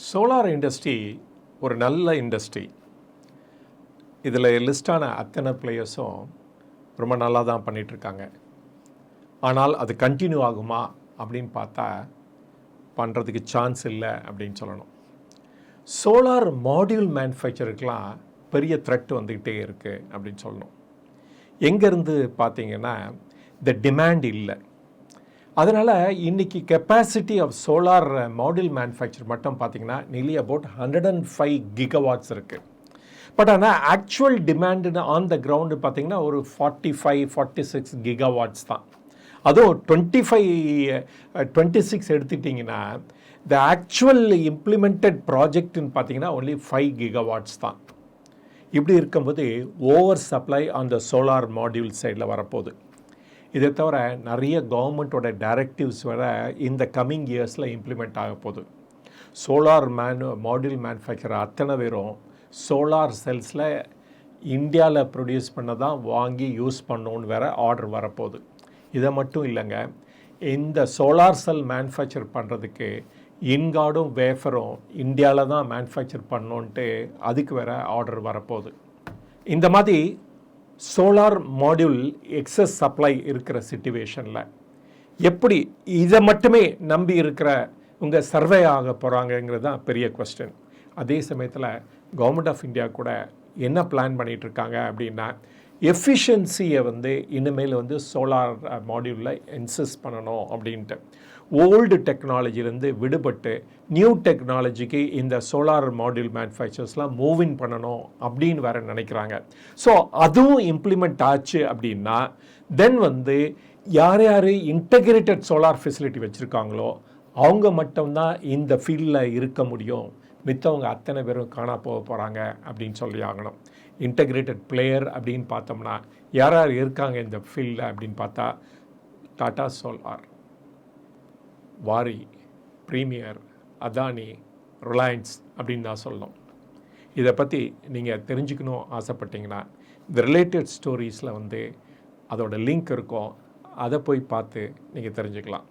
Solar industry ஒரு நல்ல industry. இதில் லிஸ்டான அத்தனை பிளேயர்ஸும் ரொம்ப நல்லா தான் பண்ணிகிட்ருக்காங்க ஆனால் அது கண்டினியூ ஆகுமா அப்படின்னு பார்த்தா பண்ணுறதுக்கு சான்ஸ் இல்லை அப்படின்னு சொல்லணும். சோலார் மாடியூல் மேனுஃபேக்சருக்கெலாம் பெரிய த்ரெட் வந்துக்கிட்டே இருக்குது அப்படின்னு சொல்லணும். எங்கேருந்து பார்த்தீங்கன்னா இந்த டிமாண்ட் இல்லை. அதனால் இன்றைக்கி capacity of solar module manufacture மட்டும் பார்த்தீங்கன்னா நிலி about hundred and five gigawatts இருக்குது பட் ஆனால் ஆக்சுவல் டிமாண்டுன்னு ஆன் த கிரவுண்டு பார்த்தீங்கன்னா ஒரு forty five forty six gigawatts தான். அதுவும் டுவெண்ட்டி ஃபைவ் டுவெண்ட்டி சிக்ஸ் எடுத்துட்டிங்கன்னா த ஆக்சுவல் இம்ப்ளிமெண்டட் ப்ராஜெக்ட்னு பார்த்தீங்கன்னா ஒன்லி ஃபைவ் கிகாவாட்ஸ் தான். இப்படி இருக்கும்போது over supply on the solar module சைடில் வரப்போகுது. இதை தவிர நிறைய கவர்மெண்ட்டோட டைரக்டிவ்ஸ் வர இந்த கம்மிங் இயர்ஸில் இம்ப்ளிமெண்ட் ஆக போகுது. சோலார் மேனு மாடியூல் மேனுஃபேக்சர் அத்தனை பேரும் சோலார் செல்ஸில் இந்தியாவில் ப்ரொடியூஸ் பண்ண தான் வாங்கி யூஸ் பண்ணோன்னு வேற ஆர்டர் வரப்போகுது. இதை மட்டும் இல்லைங்க இந்த சோலார் செல் மேனுஃபேக்சர் பண்ணுறதுக்கு இன்கார்டும் வேஃபரும் இந்தியாவில் தான் மேனுஃபேக்சர் பண்ணோன்ட்டு அதுக்கு வேறு ஆர்டர் வரப்போகுது. இந்த மாதிரி சோலார் மாடியூல் எக்ஸஸ் சப்ளை இருக்கிற சுச்சுவேஷனில் எப்படி இதை மட்டுமே நம்பி இருக்கிற உங்கள் சர்வே ஆக போகிறாங்கங்கிறது தான் பெரிய கொஸ்டின் அதே சமயத்தில் கவர்மெண்ட் ஆஃப் இந்தியா கூட என்ன பிளான் பண்ணிகிட்டு இருக்காங்க அப்படின்னா எஃபிஷியன்சியை வந்து இனிமேல் வந்து சோலார் மாடியூலில் இன்சிஸ்ட் பண்ணணும் அப்படின்ட்டு. ஓல்டு டெக்னாலஜிலேருந்து விடுபட்டு நியூ டெக்னாலஜிக்கு இந்த சோலார் மாடியூல் மேனுஃபேக்சர்ஸ்லாம் மூவின் பண்ணணும் அப்படின்னு வேறு நினைக்கிறாங்க. ஸோ அதுவும் இம்ப்ளிமெண்ட் ஆச்சு அப்படின்னா தென் வந்து யார் யார் இன்டகிரேட்டட் சோலார் ஃபெசிலிட்டி வச்சுருக்காங்களோ அவங்க மட்டும்தான் இந்த ஃபீல்டில் இருக்க முடியும். மித்தவங்க அத்தனை பேரும் காணா போக போகிறாங்க அப்படின்னு சொல்லி ஆகணும். இன்டகிரேட்டட் பிளேயர் அப்படின்னு பார்த்தோம்னா யார் யார் இருக்காங்க இந்த ஃபீல்டில் அப்படின்னு பார்த்தா Tata solar Waaree Premier Adani Reliance அப்படின்னு தான் சொல்லணும். இதை பற்றி நீங்கள் தெரிஞ்சுக்கணும் ஆசைப்பட்டீங்கன்னா இந்த ரிலேட்டட் ஸ்டோரீஸில் வந்து அதோட லிங்க் இருக்கும். அதை போய் பார்த்து நீங்கள் தெரிஞ்சுக்கலாம்.